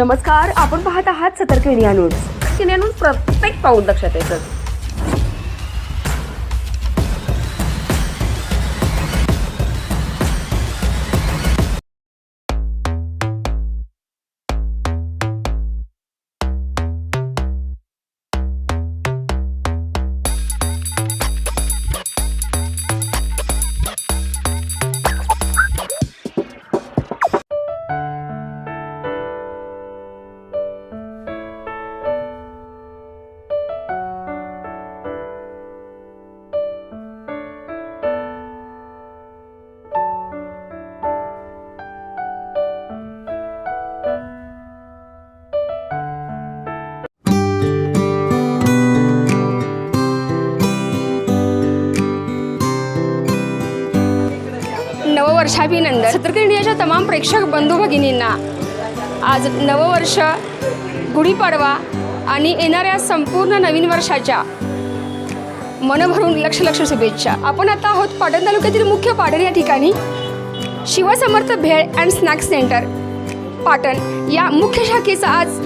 नमस्कार आपण पाहत आहात सतर्क इंडिया न्यूज. इंडिया न्यूज प्रत्येक पाऊल लक्षात येतं. वर्षाभिनंदन. सतर्क इंडियाच्या तमाम प्रेक्षक बंधू भगिनींना आज नववर्ष गुढीपाडवा आणि येणाऱ्या संपूर्ण नवीन वर्षाच्या मनभरून लक्ष लक्ष शुभेच्छा. आपण आता आहोत पाटण तालुक्यातील मुख्य पाटण या ठिकाणी. Shivsamarth bhel and snacks centre Patan या मुख्य शाखेचा आज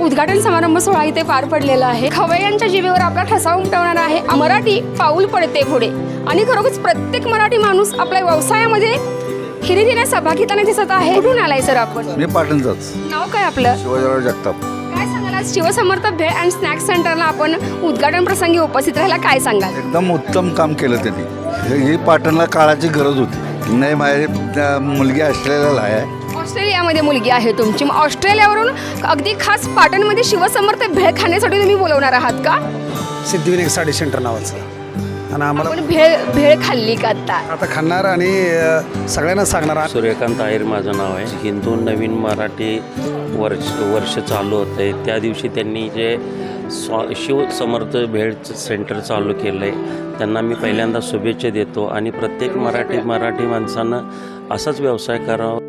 उद्घाटन समारंभ सोहळा इथे पार पडलेला आहे. खवय्यांच्या जीवेवर आपला ठसा उमटवणार आहे. मराठी पाऊल पडते पुढे. आणि खरोखरच प्रत्येक मराठी माणूस आपल्या व्यवसायामध्ये खरेदीने सहभागिताने दिसत आहे. कुठून आलाय सर आपण? मी पाटणचाच. नाव काय आपलं? शिवाजीराव जगताप. काय सांगाल? आज शिवसमर्थ भेळ अँड स्नॅक्स सेंटरला आपण उद्घाटन प्रसंगी उपस्थित राहायला काय सांगाल? एकदम उत्तम काम केलं त्यांनी. हे- ही पाटणला काळाची गरज होती. नाही माझी मुलगी ऑस्ट्रेलियाला आहे. ऑस्ट्रेलियामध्ये मुलगी आहे तुमची. मग ऑस्ट्रेलियावरून अगदी खास पाटणमध्ये शिवसमर्थ भेळ खाण्यासाठी तुम्ही बोलवणार आहात का? सिद्धिविनायक साडी सेंटर नावाचं. आणि आम्हाला आपण भेळ भेळ खाल्ली का आता? आता खाणार आणि अ, सगळ्यांना सांगणार सूर्यकांत आयर माझं नाव आहे. हिंदू नवीन मराठी वर्ष वर्ष चालू होतं आहे त्या दिवशी त्यांनी जे स्वा शिव समर्थ भेळ सेंटर चालू केलं आहे त्यांना मी पहिल्यांदा शुभेच्छा देतो. आणि प्रत्येक मराठी मराठी माणसानं असाच व्यवसाय करावा.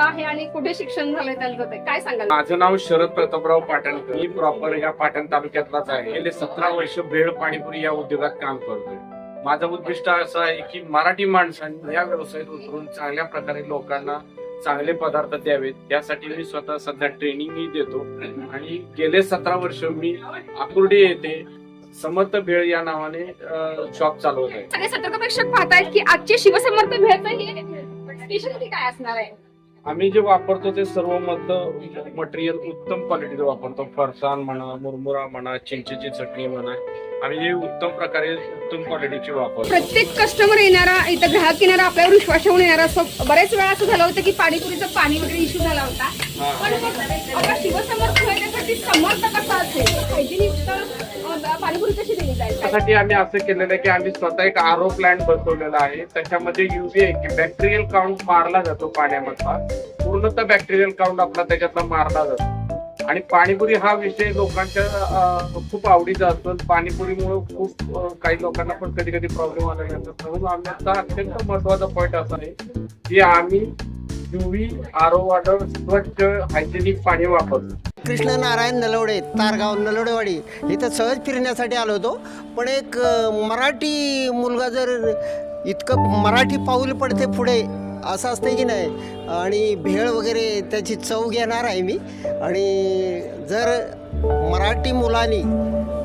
आहे आणि कुठे शिक्षण झालंय त्यांचं ते काय सांगाल? माझं नाव शरद प्रतापराव पाटणकर. मी प्रॉपर या पाटण तालुक्यातलाच आहे. गेले सतरा वर्ष भेळ पाणीपुरी या उद्योगात काम करतोय. माझं उद्दिष्ट असं आहे की मराठी माणसांनी या व्यवसायात उतरून चांगल्या प्रकारे लोकांना चांगले पदार्थ द्यावेत. त्यासाठी मी स्वतः सध्या ट्रेनिंगही देतो. आणि गेले सतरा वर्ष मी आकुर्डी येथे समर्थ भेळ या नावाने शॉप चालवत आहे सगळे सतर्क प्रेक्षक पाहतायत की आजचे शिवसमर्थ भेळचं हे स्पेशालिटी काय असणार आहे? आम्ही जे वापरतो ते सर्व मधलं मटेरियल उत्तम क्वालिटीचं वापरतो. फरसाण म्हणा मुरमुरा म्हणा चिंचेची चटणी म्हणा आम्ही हे उत्तम प्रकारे उत्तम क्वालिटीची वापरतो. प्रत्येक कस्टमर येणारा इथं ग्राहक येणारा आपल्यावर विश्वास ठेवून येणारा. असं बरेच वेळा असं झालं होतं की पाणीपुरीचं पाणी वगैरे इश्यू झाला होता. पण शिवसमर्थ होण्यासाठी समर्थ कसा असेल? हायजिनिक पाणीपुरी कशी दिली जाईल त्यासाठी आम्ही असं केलेलं आहे की आम्ही स्वतः एक आरो प्लांट बसवलेला आहे. त्याच्यामध्ये युव्ही बॅक्टेरियल काउंट मारला जातो पाण्यामधला. पूर्णतः बॅक्टेरियल काउंट आपला त्याच्यातला मारला जातो. आणि पाणीपुरी हा विषय लोकांच्या खूप आवडीचा असतो. पाणीपुरीमुळे खूप काही लोकांना पण कधी कधी प्रॉब्लेम आलेला असतात म्हणून आता अत्यंत महत्त्वाचा पॉईंट असा आहे की आम्ही युवी आरो वॉटर स्वच्छ हायजेनिक पाणी वापरतो कृष्ण नारायण नलवडे तारगाव नलवडेवाडी इथं सहज फिरण्यासाठी आलो होतो. पण एक अ, मराठी मुलगा जर इतकं मराठी पाऊल पडते पुढे असं असते की नाही? आणि भेळ वगैरे त्याची चव घेणार आहे मी. आणि जर मराठी मुलांनी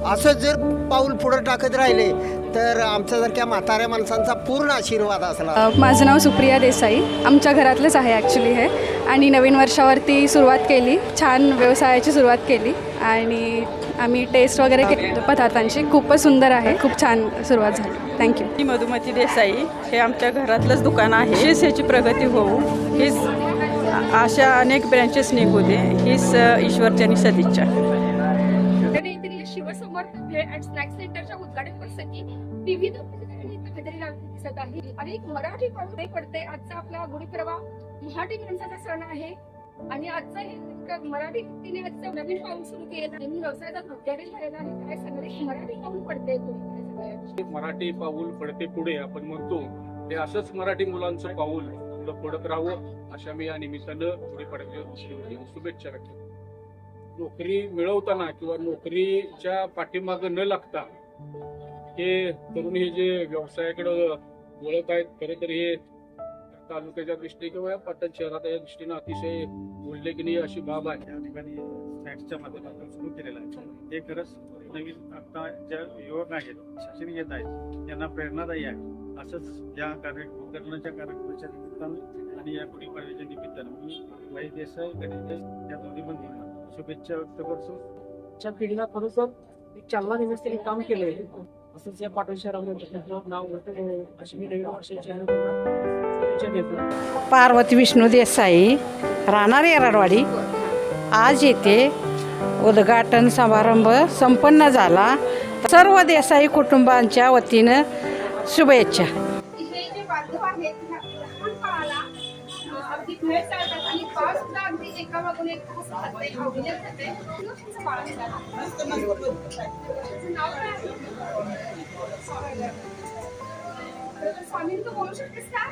असं जर पाऊल पुढं टाकत राहिले तर आमच्यासारख्या म्हाताऱ्या माणसांचा पूर्ण आशीर्वाद असला अ, माझं नाव सुप्रिया देसाई. आमच्या घरातलंच आहे ॲक्च्युली हे. आणि नवीन वर्षावरती सुरुवात केली. छान व्यवसायाची सुरुवात केली. आणि आम्ही टेस्ट वगैरे केली. पदार्थांची खूपच सुंदर आहे. खूप छान सुरुवात झाली. थँक्यू मी मधुमती देसाई. हे आमच्या घरातलंच दुकान आहे. हीच ह्याची प्रगती होऊ. हीच अशा अनेक ब्रँचेस निघू दे. हीच अ, ईश्वरच्यानी सदिच्छा शिवसमर्थ स्नॅक्स सेंटरच्या उद्घाटन विविध हजेरी लावली दिसत आहे आणि एक मराठी पाहुणे पडते. आजचा आपला गुढीपाडवा मराठी माणसाचा सण आहे. आणि आजचा हे मराठी व्यक्तीने आजचं नवीन पाऊल सुरू केलं. नवीन व्यवसायाचा उद्घाटन झालेला आहे. काय सांगणार मराठी पाऊल पडते मराठी पाऊल पडते पुढे आपण म्हणतो. ते असंच मराठी मुलांचं पाऊल पडत राहावं अशा मी या निमित्तानं पुढे पडले शुभेच्छा व्यक्त नोकरी मिळवताना किंवा नोकरीच्या पाठीमाग न लागता हे तरुण हे जे व्यवसायाकडे वळत आहेत खरं तर हे तालुक्याच्या दृष्टीने किंवा या पाटण शहराच्या दृष्टीने अतिशय उल्लेखनीय अशी बाब आहे. या ठिकाणी स्नॅक्सच्या माध्यमातून सुरू केलेलं आहे. ते खरंच नवीन आता ज्या युवक आहेत शिक्षण घेत आहेत त्यांना प्रेरणादायी आहे. असंच या कार्यक्रमाच्या कार्यक्रमाच्या निमित्तानं आणि या गुढीपाडव्याच्या निमित्तानं मी भाई देसाई गणेश या दोन्ही मंदिरांना शुभेच्छा व्यक्त करतो. पिढीला खरोखर एक चालना देण्यास त्यांनी काम केलंय. असंच या पाटण शहरामध्ये नाव नवीन पार्वती विष्णू देसाई राहणार येराडवाडी आज येथे उद्घाटन समारंभ संपन्न झाला. सर्व देसाई कुटुंबांच्या वतीनं शुभेच्छा. एका मागून एक असं खाते, आवडीने खाते. तुला बाळ नाव काय? आहे? स्वामी तू बोलू शकतेस का?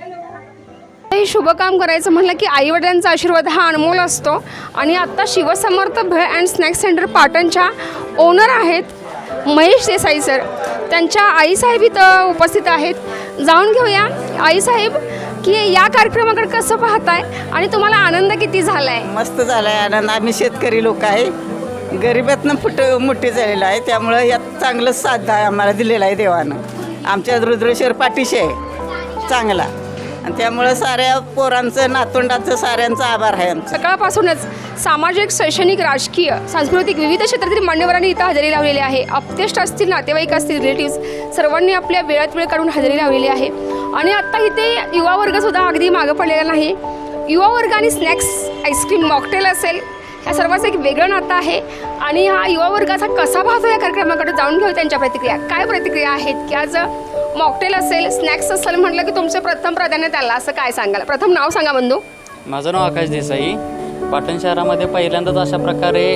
हॅलो. शुभ काम करायचं म्हटलं की आईवडिलांचा आशीर्वाद हा अनमोल असतो. आणि आत्ता Shivsamarth bhel and snacks centre पाटणच्या owner आहेत महेश देसाई सर. त्यांच्या आईसाहेब इथं उपस्थित आहेत. जाऊन घेऊया. आईसाहेब की या कार्यक्रमाकडे कसं पाहताय आणि तुम्हाला आनंद किती झाला आहे मस्त झाला आहे आनंद. आम्ही शेतकरी लोक आहे. गरिबातनं फुट मोठे झालेलं आहे. त्यामुळं यात चांगलं साथ आम्हाला दिलेलं आहे देवानं. आमच्या रुद्रेश्वर पाठीशी आहे. चांगला. आणि त्यामुळं साऱ्या पोरांचं नातोंडाचं साऱ्यांचा आभार आहे आमचा. सकाळपासूनच सामाजिक शैक्षणिक राजकीय सांस्कृतिक विविध क्षेत्रातील मान्यवरांनी इथं हजेरी लावलेली आहे. अपतेष्ट असतील नातेवाईक असतील रिलेटिव्स सर्वांनी आपल्या वेळात वेळ काढून हजेरी लावलेली आहे. आणि आत्ता इथे युवा वर्ग सुद्धा अगदी मागं पडलेला नाही. युवा वर्ग आणि स्नॅक्स आईस्क्रीम मॉकटेल असेल ह्या सर्वांचं एक वेगळं नातं आहे. आणि हा युवा वर्गाचा कसा पाहतो या कार्यक्रमाकडे जाऊन घेऊ त्यांच्या प्रतिक्रिया. काय प्रतिक्रिया आहेत? की आज मॉकटेल असेल स्नॅक्स असेल म्हटलं की तुमचं प्रथम प्राधान्य त्याला असं काय सांगाल? प्रथम नाव सांगा बंधू. माझं नाव आकाश देसाई. पाटण शहरामध्ये पहिल्यांदाच अशा प्रकारे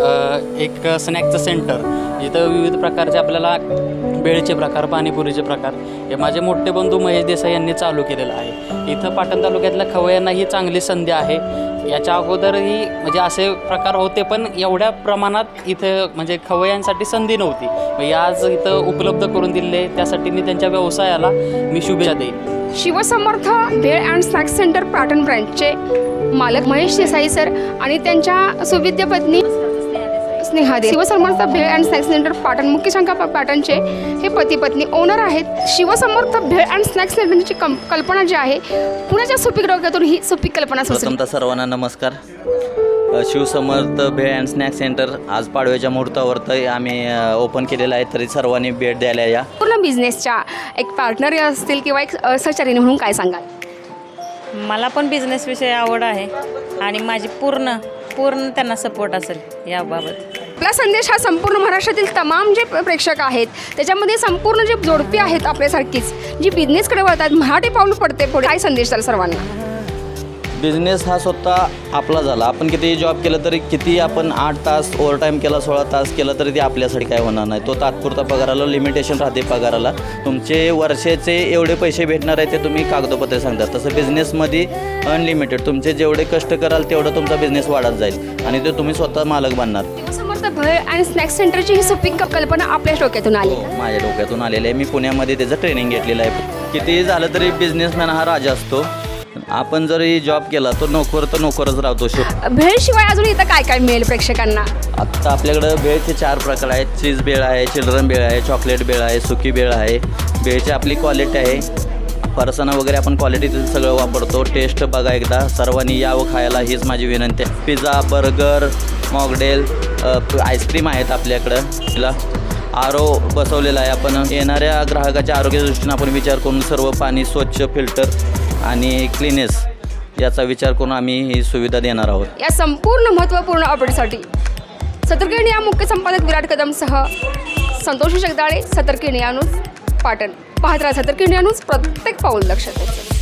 एक स्नॅकचं सेंटर इथं विविध प्रकारचे आपल्याला बेळचे प्रकार पाणीपुरीचे प्रकार. हे माझे मोठे बंधू महेश देसाई यांनी चालू केलेलं आहे. इथं पाटण तालुक्यातल्या खवयांना ही चांगली संधी आहे. याच्या अगोदरही म्हणजे असे प्रकार होते पण एवढ्या प्रमाणात इथं म्हणजे खवयांसाठी संधी नव्हती. मग आज इथं उपलब्ध करून दिले त्यासाठी मी त्यांच्या व्यवसायाला मी शुभेच्छा देईन. Shivsamarth bhel and snacks centre Patan ब्रँचचे मालक महेश देसाई सर आणि त्यांच्या सुविद्य पत्नी स्नेहा दे. Shivsamarth bhel and snacks centre Patan मुख्य पा- पाटणचे हे पती पत्नी ओनर आहेत. शिवसमर्थ भेळ अँड स्नॅक्स सेंटरची कम कल्पना जी आहे पुण्याच्या सुपीक डोक्यातून ही सुपीक कल्पना प्रथमतः सर्वांना नमस्कार. Shivsamarth Bhel and snack centre आज पाडव्याच्या मुहूर्तावर तर आम्ही ओपन केलेलं आहे तरी सर्वांनी भेट द्यायला या. पूर्ण बिझनेसच्या एक पार्टनर असतील किंवा एक सहचारी म्हणून काय सांगाल? मला पण बिझनेसविषयी आवड आहे आणि माझी पूर्ण पूर्ण त्यांना सपोर्ट असेल याबाबत. आपला संदेश हा संपूर्ण महाराष्ट्रातील तमाम जे प्रेक्षक आहेत त्याच्यामध्ये संपूर्ण जे जोडपी आहेत आपल्यासारखीच जी बिझनेसकडे वळतात मराठी पाऊल पडते पुढे. काय संदेश द्याल सर्वांना? बिझनेस हा स्वतः आपला झाला. आपण कितीही जॉब केलं तरी किती आपण आठ तास ओव्हरटाईम केला सोळा तास केलं तरी ते आपल्यासाठी काय होणार नाही. तो तात्पुरता पगाराला लिमिटेशन राहते पगाराला. तुमचे वर्षाचे एवढे पैसे भेटणार आहे ते तुम्ही कागदपत्रे सांगतात. तसं बिझनेसमध्ये अनलिमिटेड तुमचे जेवढे कष्ट कराल तेवढं तुमचा बिझनेस वाढत जाईल. आणि ते तुम्ही स्वतः मालक बनणार. समर्थ आणि स्नॅक्स सेंटरची ही सुपीक कल्पना आपल्याच डोक्यातून आली. हो माझ्या डोक्यातून आलेलं आहे. मी पुण्यामध्ये त्याचं ट्रेनिंग घेतलेलं आहे. कितीही झालं तरी बिझनेसमॅन हा राजा असतो. आपण जरी जॉब केला तर नोकर तर नोकरच राहतो शेव भेळशिवाय अजून इथं काय काय मिळेल प्रेक्षकांना? आत्ता आपल्याकडं बेळचे चार प्रकार आहेत. चीज बेळ आहे चिल्ड्रन बेळ आहे चॉकलेट बेळ आहे सुकी बेळ आहे. बेळची आपली क्वालिटी आहे. फरसाणा वगैरे आपण क्वालिटीचं सगळं वापरतो. टेस्ट बघा एकदा. सर्वांनी यावं खायला हीच माझी विनंती आहे. पिझ्झा बर्गर मॉकडेल आईस्क्रीम आहेत आपल्याकडं. तिला आरो बसवलेला आहे. आपण येणाऱ्या ग्राहकाच्या आरोग्याच्या दृष्टीने आपण विचार करून सर्व पाणी स्वच्छ फिल्टर आणि क्लिनेस याचा विचार करून आम्ही ही सुविधा देणार आहोत. या संपूर्ण महत्त्वपूर्ण अपडेटसाठी सतर्किणी या मुख्य संपादक विराट कदमसह संतोष जगदाळे सतर्किणी न्यूज पाटण. पाहत राहा सतर्किणी न्यूज प्रत्येक पाऊल लक्षात द्यायचं